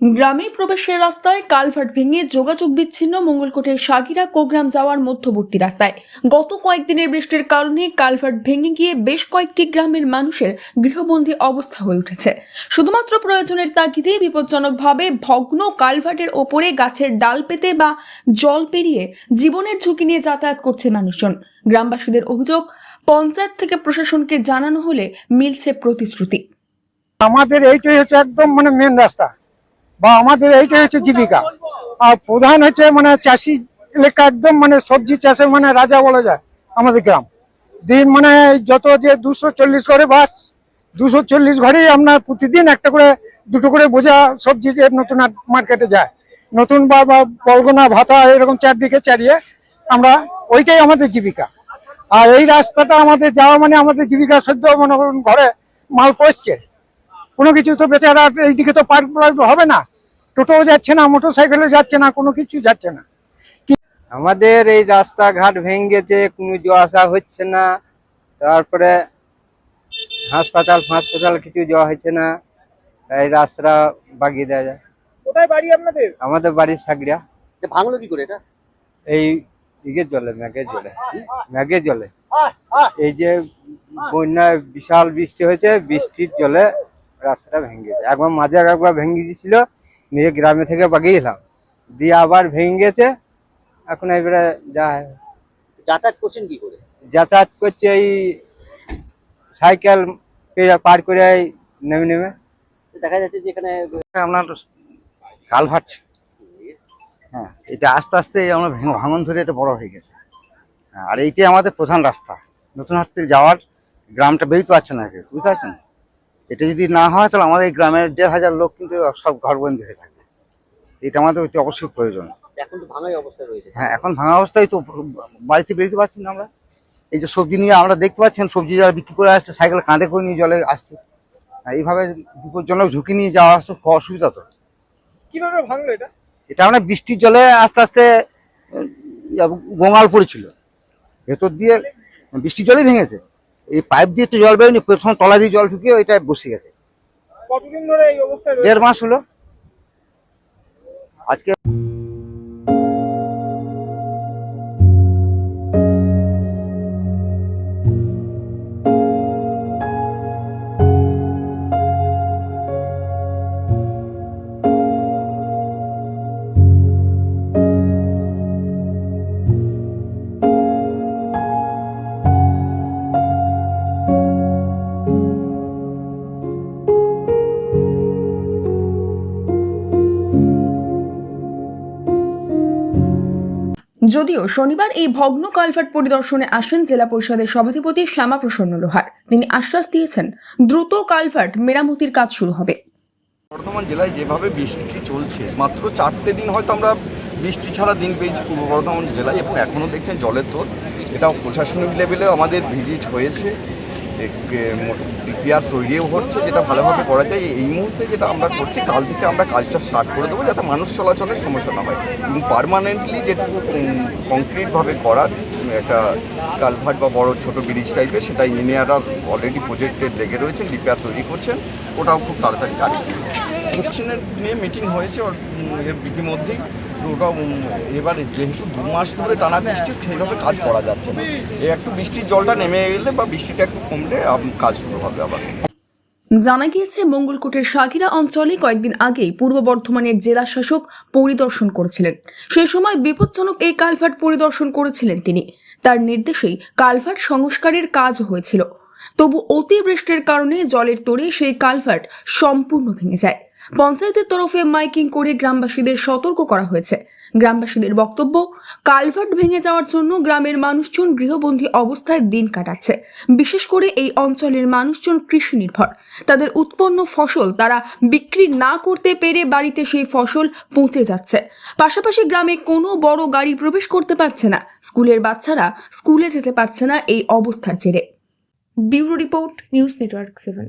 গ্রামে প্রবেশের রাস্তায় কালভার্ট ভেঙে যোগাযোগ বিচ্ছিন্ন মঙ্গলকোটের সাগিরা কোগ্রাম যাওয়ার মধ্যবর্তী রাস্তায়। গত কয়েকদিনের বৃষ্টির কারণে কালভার্ট ভেঙে গিয়ে বেশ কয়েকটি গ্রামের মানুষের গৃহবন্দী অবস্থা হয়ে উঠেছে। শুধুমাত্র প্রয়োজনের তাগিদে বিপজ্জনকভাবে ভগ্ন কালভার্টের ওপরে গাছের ডাল পেতে বা জল পেরিয়ে জীবনের ঝুঁকি নিয়ে যাতায়াত করছে মানুষজন। গ্রামবাসীদের অভিযোগ, পঞ্চায়েত থেকে প্রশাসনকে জানানো হলে মিলছে প্রতিশ্রুতি। আমাদের এইটাই হচ্ছে একদম মানে মেন রাস্তা। বা আমাদের এইটাই হচ্ছে জীবিকা। আর প্রধান হচ্ছে মানে চাষি এলাকা একদম মানে সবজি চাষের মানে রাজা বলা যায় আমাদের গ্রাম। দিন মানে যত যে দুশো চল্লিশ ঘরে বাস, দুশো চল্লিশ ঘরেই আপনার প্রতিদিন একটা করে, দুটো করে বোঝা সবজি যে নতুন মার্কেটে যায়। নতুন বা বলগোনা ভাতা এরকম চারদিকে চারিয়ে আমরা ওইটাই আমাদের জীবিকা। আর এই রাস্তাটা আমাদের যাওয়া মানে আমাদের জীবিকা সদ্য মনে করুন, ঘরে মাল পড়ছে কোনো কিছু তো বেচারা এইদিকে তো পার্ক হবে না। টোটোও যাচ্ছে না মোটর সাইকেলও যাচ্ছে না কোনো কিছু যাচ্ছে না। আমাদের এই রাস্তাঘাট ভেঙে গেছে কোনো যাওয়া আসা হচ্ছে না তারপরে হাসপাতাল হাসপাতাল কিছু যাওয়া হচ্ছে না এই রাস্তাটা বাগিয়ে দেওয়া যায়। কোথায় বাড়ি আপনাদের? আমাদের বাড়ির সাগরিয়া যে ভাঙলো কি করে এটা? এই ইগের জলে ম্যাগের জলে। ম্যাগের জলে। এই যে বন্যায় বিশাল বৃষ্টি হয়েছে বৃষ্টির জলে রাস্তাটা ভেঙে গেছে। একবার মাঝে একবার ভেঙে গেছিল নিয়ে গ্রামে থেকে বাগিয়েছিলাম। দিয়ে আবার ভেঙে গেছে এখন এবারে যা যাতায়াত করছেন কি করে? যাতায়াত করছে এই সাইকেল পেয়ে পার করে নেমে নেমে। দেখা যাচ্ছে যে এখানে আপনার কালভার্ট হ্যাঁ এটা আস্তে আস্তে আমরা ভেঙ- ভাঙন ধরে এটা বড় হয়ে গেছে। হ্যাঁ, আর এইটাই আমাদের প্রধান রাস্তা। নতুন হাট থেকে যাওয়ার গ্রামটা বেরোতে পারছে না কেউ বুঝতে পারছেন? এটা যদি না হয় তাহলে আমাদের এই গ্রামের দেড় হাজার লোক কিন্তু সব ঘরবন্দি হয়ে থাকবে। এটা আমাদের অতি অবশ্যই প্রয়োজন। এখন তো অবস্থা হ্যাঁ এখন ভাঙা অবস্থায় তো বাড়িতে বেরোতে পারছি না আমরা। এই যে সবজি নিয়ে আমরা দেখতে পাচ্ছেন সবজি যারা বিক্রি করে আসছে সাইকেল কাঁধে করে নিয়ে জলে আসছে। হ্যাঁ, এইভাবে বিপজ্জনক ঝুঁকি নিয়ে যাওয়া আসছে খুব অসুবিধা তো। কীভাবে ভাঙলো এটা? এটা আমরা বৃষ্টির জলে আস্তে আস্তে ইয়া, পড়েছিল ভেতর দিয়ে বৃষ্টির জলেই ভেঙেছে। এই পাইপ দিয়ে তো জল বেরোয়নি প্রথম তলা দিয়ে জল ঢুকিয়ে ওইটা বসে গেছে। কতদিন ধরে এই অবস্থায় দেড় মাস হলো। আজকে যদিও শনিবার এই ভগ্ন কালভার্ট পরিদর্শনে আসেন জেলা পরিষদের সভাধিপতি শ্যামা প্রসন্ন লোহার। তিনি আশ্বাস দিয়েছেন, দ্রুত কালভার্ট মেরামতির কাজ শুরু হবে। বর্ধমান জেলায় যেভাবে বৃষ্টি চলছে, মাত্র চারটে দিন হয়তো আমরা বৃষ্টি ছাড়া দিন পেয়েছি পূর্ব বর্ধমান জেলায় এবং এখনও দেখছেন জলের তোর এটাও প্রশাসনিক লেভেলে আমাদের ভিজিট হয়েছে। ডিপিআর তৈরিও হচ্ছে, যেটা ভালোভাবে করা যায়। এই মুহূর্তে যেটা আমরা করছি, কাল থেকে আমরা কাজটা স্টার্ট করে দেবো, যাতে মানুষ চলাচলের সমস্যা না হয়। এবং পারমানেন্টলি যেটুকু কংক্রিটভাবে করার, একটা কালভার্ট বা বড় ছোট ব্রিজ টাইপের সেটা ইঞ্জিনিয়াররা অলরেডি প্রজেক্টেড লেগে রয়েছেন রিপেয়ার তৈরি করছেন, ওটাও খুব তাড়াতাড়ি কাজ শুরু। নিয়ে মিটিং হয়েছে ইতিমধ্যেই। ওটা এবারে যেহেতু দু মাস ধরে টানা বৃষ্টি, সেইভাবে কাজ করা যাচ্ছে না। এই একটু বৃষ্টির জলটা নেমে এলে বা বৃষ্টিটা একটু কমলে কাজ শুরু হবে আবার। জানা গিয়েছে, মঙ্গলকোটের সাকিরা অঞ্চলে কয়েকদিন আগেই পূর্ব বর্ধমানের জেলা শাসক পরিদর্শন করেছিলেন। সে সময় বিপজ্জনক এই কালভার্ট পরিদর্শন করেছিলেন তিনি। তার নির্দেশেই কালভার্ট সংস্কারের কাজ হয়েছিল। তবু অতিবৃষ্টির কারণে জলের তোড়ে সেই কালভার্ট সম্পূর্ণ ভেঙে যায়। পঞ্চায়েতের তরফে মাইকিং করে গ্রামবাসীদের সতর্ক করা হয়েছে। গ্রামবাসীদের বক্তব্য, কালভার্ট ভেঙে যাওয়ার জন্য গ্রামের মানুষজন গৃহবন্দী অবস্থায় দিন কাটাচ্ছে। বিশেষ করে এই অঞ্চলের মানুষজন কৃষি নির্ভর তাদের উৎপন্ন ফসল তারা বিক্রি না করতে পেরে বাড়িতে সেই ফসল পৌঁছে যাচ্ছে। পাশাপাশি গ্রামে কোনো বড় গাড়ি প্রবেশ করতে পারছে না। স্কুলের বাচ্চারা স্কুলে যেতে পারছে না এই অবস্থার জেরে। Bureau report, news network seven.